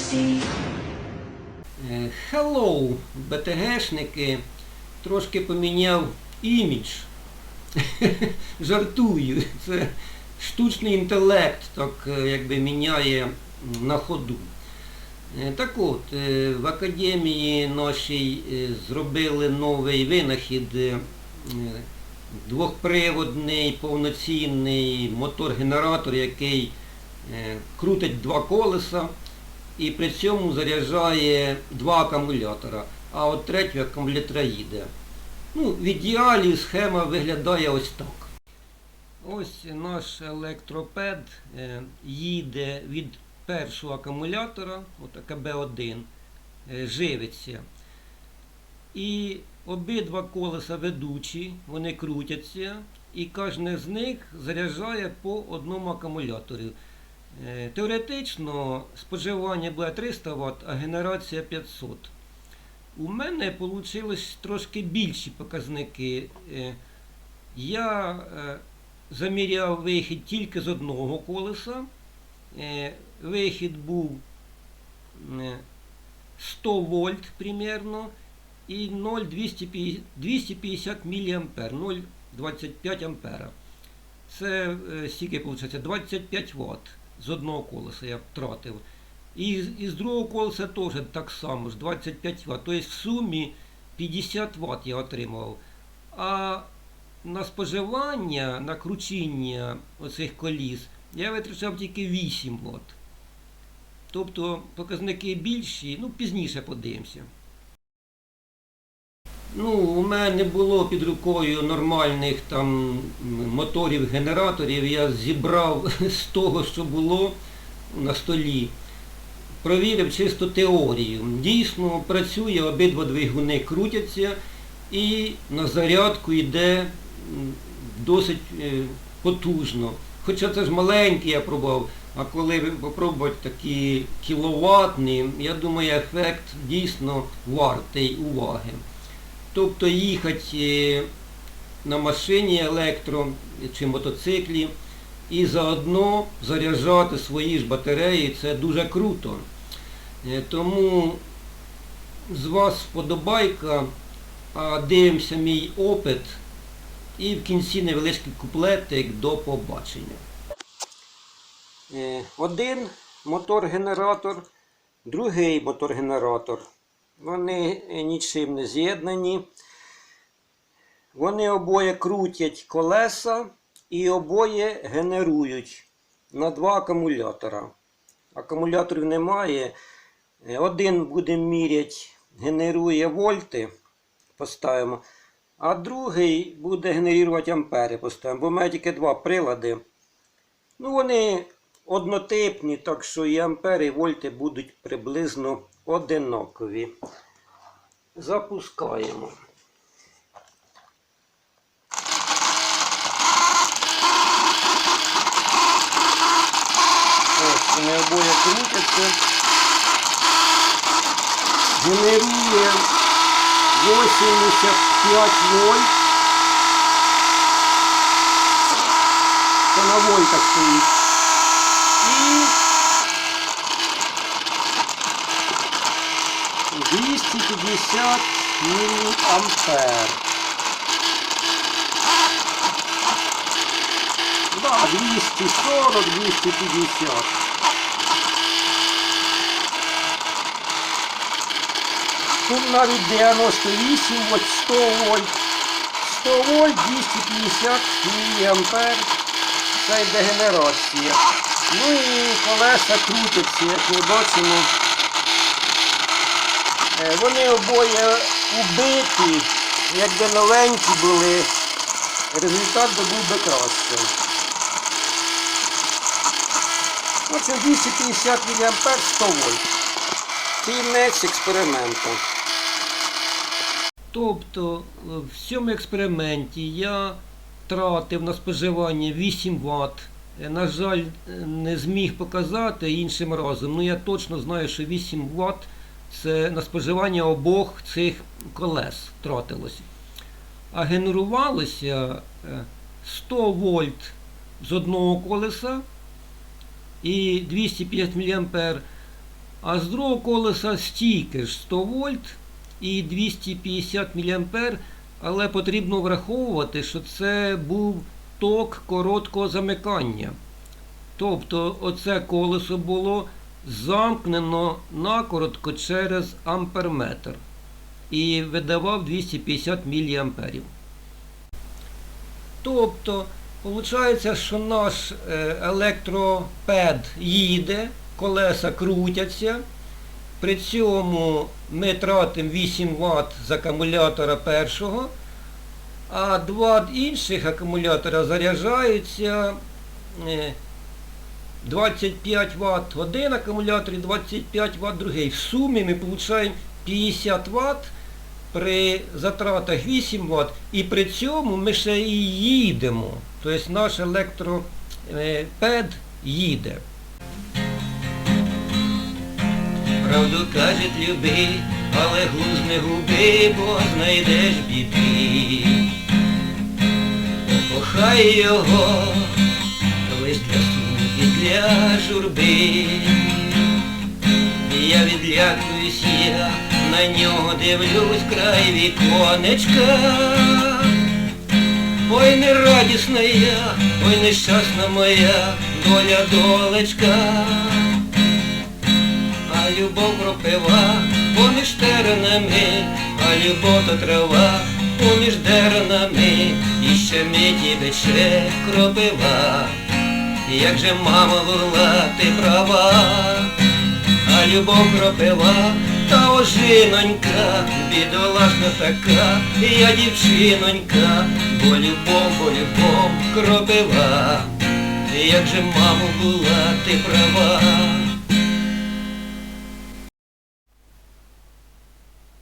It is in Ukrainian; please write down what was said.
see. Е, БТГшники. Трошки поміняв імідж. Жартую. Це штучний інтелект так е, якби міняє на ходу. Е, Так от, в академії нашій зробили новий винахід двохприводний повноцінний мотор-генератор, який крутить два колеса і при цьому заряджає два акумулятора, а от третього акумулятора їде. Ну, в ідеалі схема виглядає ось так. Ось наш електропед е, їде від першого акумулятора, от АКБ-1, е, живиться. І обидва колеса ведучі, вони крутяться, і кожне з них заряджає по одному акумулятору. Е, Теоретично споживання буде 300 Вт, а генерація 500. У мене вийшли трошки більші показники. Е, Я е, заміряв вихід тільки з одного колеса. Вихід був е, 100 вольт примерно і 0,250 мА, 0,25 ампера. Це скільки виходить? 25 Вт з одного колеса я втратив. І, з- і з другого колеса теж так само, ж 25 Вт. Тобто в сумі 50 Вт я отримав. А на споживання, на кручіння оцих коліс я витрачав тільки 8 Вт. Тобто показники більші, ну пізніше подивимося. Ну, у мене не було під рукою нормальних там моторів, генераторів. Я зібрав з того, що було на столі. Провірив чисто теорію. Дійсно працює, обидва двигуни крутяться і на зарядку йде досить е, потужно. Хоча це ж маленький я пробував, а коли попробувати такі кіловатні, я думаю, ефект дійсно вартий уваги. Тобто їхати е, на машині електро чи мотоциклі і заодно заряджати свої ж батареї, це дуже круто. Е, Тому з вас вподобайка, а дивимося мій опит і в кінці невеличкий куплетик до побачення. Е, Один мотор-генератор, другий мотор-генератор. Вони нічим не з'єднані. Вони обоє крутять колеса і обоє генерують на два акумулятора. Акумуляторів немає. Один будемо міряти, генерує вольти, поставимо, а другий буде генерувати ампери, поставимо. Бо в мене тільки два прилади. Ну, вони однотипні, так що і ампери, і вольти будуть приблизно одинакові. Запускаємо. Ось вони обоє крутяться. Генерує 85 вольт. Це на вольтах стоїть. 250 міліампер. Да, 240, 250. Тут навіть 98 вольт, 100 вольт. 100 вольт, 250 міліампер. Це йде генерація. Ну і колеса крутяться, як ми бачимо. Е, Вони обоє убиті, якби новенькі були, результат би був би кращий. Отже, 250 мА 100 вольт. Кінець експерименту. Тобто е, в цьому експерименті я тратив на споживання 8 Вт. Е, На жаль, не зміг показати іншим разом. Ну я точно знаю, що 8 Вт це на споживання обох цих колес тратилося. А генерувалося е, 100 вольт з одного колеса і 250 мА А з другого колеса стільки ж 100 вольт і 250 мА, але потрібно враховувати, що це був ток короткого замикання. Тобто оце колесо було замкнено накоротко через амперметр і видавав 250 мА. Тобто, виходить, що наш е, електропед їде, колеса крутяться. При цьому ми тратимо 8 Вт з акумулятора першого, а два інших акумулятора заряджаються е, 25 Вт один акумулятор і 25 Вт другий. В сумі ми отримуємо 50 Вт при затратах 8 Вт і при цьому ми ще і їдемо. Тобто наш електропед їде. Правду кажуть люби, але глуз не губи, бо знайдеш біди. Кохай його, журби. Я відлякуюсь, я на нього дивлюсь край віконечка. Ой, нерадісна я, ой, нещасна моя доля долечка. А любов кропива поміж теренами, а любов то трава поміж деренами, і ще миті вече кропива. Як же мама була, ти права, а любов пропила, та ожинонька, бідолашна така, я дівчинонька, бо любов, бо любов кропила, як же мама була, ти права.